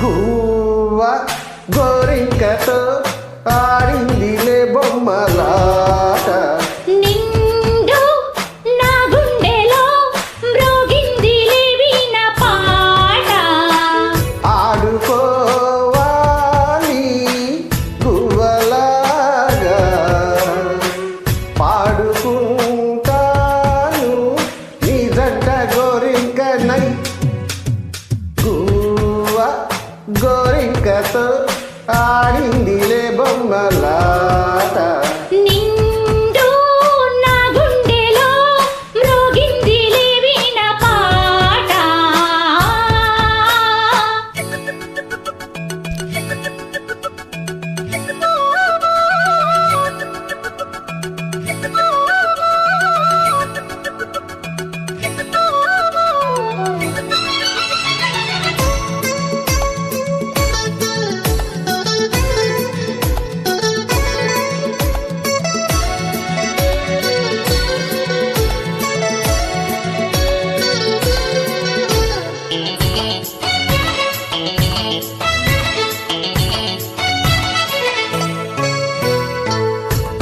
gowa goring kato aring dile bomala గోరింకతో ఆడిందిలే బొమ్మలా.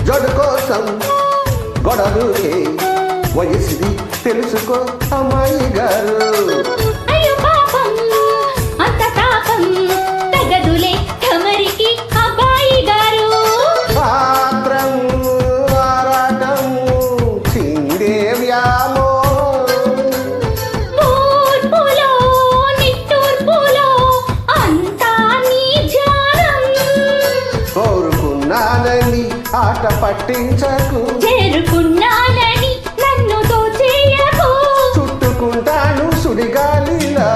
జడు కోసం గొడవకే వయసుది తెలుసుకో అమ్మాయి గారు. కోరుకున్నానని ఆట పట్టించకు. చేరుకున్నానని నన్ను దోచేయకు చుట్టుకుంటాను సుడిగాలిలా.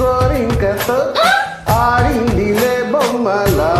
గోరింకతో ఆడిందిలే బొమ్మలా.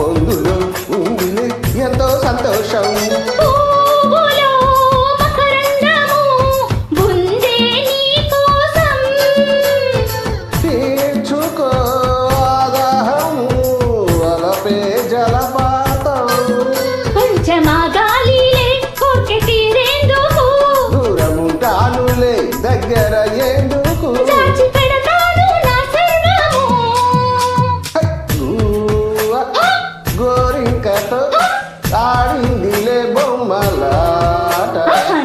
పొందులు ఎంతో సంతోషం. water.